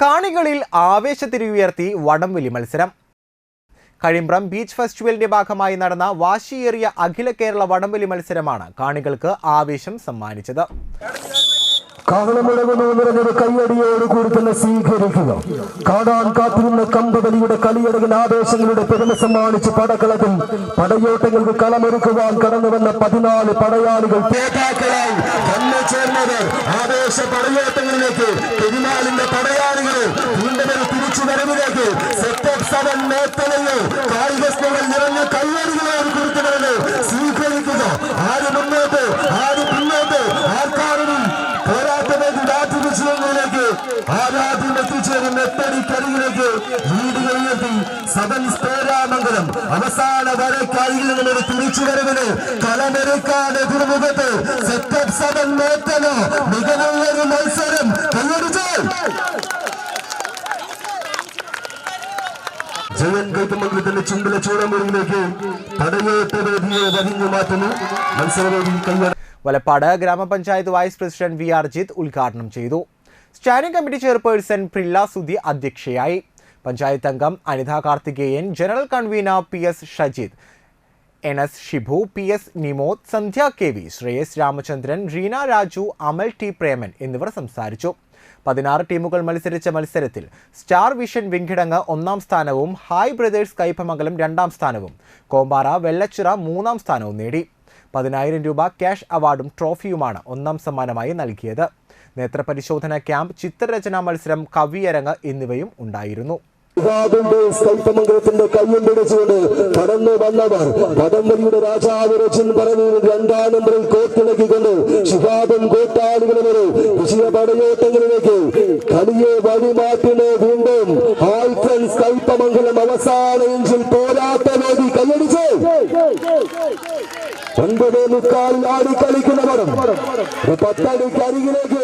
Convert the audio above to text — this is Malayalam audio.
കാണികളിൽ ആവേശത്തിരിയുയർത്തി വടംവലി മത്സരം. കഴിമ്പ്രം ബീച്ച് ഫെസ്റ്റിവലിന്റെ ഭാഗമായി നടന്ന വാശിയേറിയ അഖില കേരള വടംവലി മത്സരമാണ് കാണികൾക്ക് ആവേശം സമ്മാനിച്ചത്. സ്വീകരിക്കുക കാണാൻ കാത്തിരുന്ന കമ്പവലിയുടെ കളിയടകിൽ ആവേശങ്ങളുടെ പെരുമ സമ്മാനിച്ച് പടക്കളത്തിൽ പടയോട്ടങ്ങൾക്ക് കളമൊരുക്കുവാൻ കടന്നു വന്ന പതിനാല് പടയാളികൾ തന്നെ ചേർന്നത് ആവേശ പടയോട്ടങ്ങളിലേക്ക് പെരുമാളിന്റെ സെവൻ മേത്തലയിൽ കായിക സ്നേഹം നിറഞ്ഞ കയ്യടികളോട് കൊടുത്തുകൊണ്ട് സ്വീകരിക്കുക ആര് മുന്നോട്ട് ആര് പിന്നോട്ട് ആർക്കാരും പോരാട്ടമേക്ക് രാത്രി വിഷയങ്ങളിലേക്ക് ആരാധ്യം എത്തിച്ചേരും എട്ടടി കരികിലേക്ക് വീടുകൾ ഉയർത്തി സദൻ സ്തേരാമംഗലം. അവസാന വരക്കാരിയിൽ നിന്നൊരു തിരിച്ചുവരവിന് കളമെടുക്കാതെ എതിർമുഖത്ത് സെറ്റപ്പ് സദൻ മേത്തലോ മികവുള്ളൊരു മത്സരം കൈയടിച്ചു ജയൻ കൈത്തമംഗലത്തിന്റെ ചുണ്ടിലെ ചൂടമുറിയിലേക്ക് തടയേറ്റ വേദിയെ മാറ്റുന്നു മത്സരവേദി വലപ്പാട് ഗ്രാമപഞ്ചായത്ത് vice president V R Jith ഉദ്ഘാടനം ചെയ്തു. Standing committee chairperson Prilla Sudhi അധ്യക്ഷയായി. പഞ്ചായത്ത് അംഗം Anitha Karthikeyan general convener P S Shajith N S Shibu P S Nimod Sandhya K V Shreyas Ramachandran Reena Raju Amal T Preman എന്നിവർ സംസാരിച്ചു. പതിനാറ് ടീമുകൾ മത്സരിച്ച മത്സരത്തിൽ സ്റ്റാർ വിഷൻ വിങ്കിടങ്ങ് ഒന്നാം സ്ഥാനവും ഹായ് ബ്രദേഴ്സ് കൈപ്പമംഗലം രണ്ടാം സ്ഥാനവും കോമ്പാറ വെള്ളച്ചിറ മൂന്നാം സ്ഥാനവും നേടി. പതിനായിരം രൂപ ക്യാഷ് അവാർഡും ട്രോഫിയുമാണ് ഒന്നാം സമ്മാനമായി നൽകിയത്. നേത്രപരിശോധന ക്യാമ്പ് ചിത്രരചനാ മത്സരം കവിയരങ്ങ് എന്നിവയും ഉണ്ടായിരുന്നു. ിന്റെ കൈപ്പമംഗലത്തിന്റെ കയ്യും പിടിച്ചുകൊണ്ട് കടന്നു വന്നവർ വടംവലിയുടെ രാജാവ് രചൻ പറഞ്ഞു രണ്ടാം നമ്പറിൽ കോത്തിളക്കിക്കൊണ്ട് ശിഹാബും കോട്ടാളികളും വരെ വിജയ പടയോട്ടങ്ങളിലേക്ക് കളിയെ വഴിമാറ്റുന്നു വീണ്ടും ഹായ് ഫ്രണ്ട്സ് കൈപ്പമംഗലം അവസാന ഇഞ്ചിൽ പോരാട്ട വേദി കൈയടിച്ച്. ഒൻപതേ മുക്കാലിൽ ആടി കളിക്കുന്നവർ പത്തടിക്ക് അരികിലേക്ക്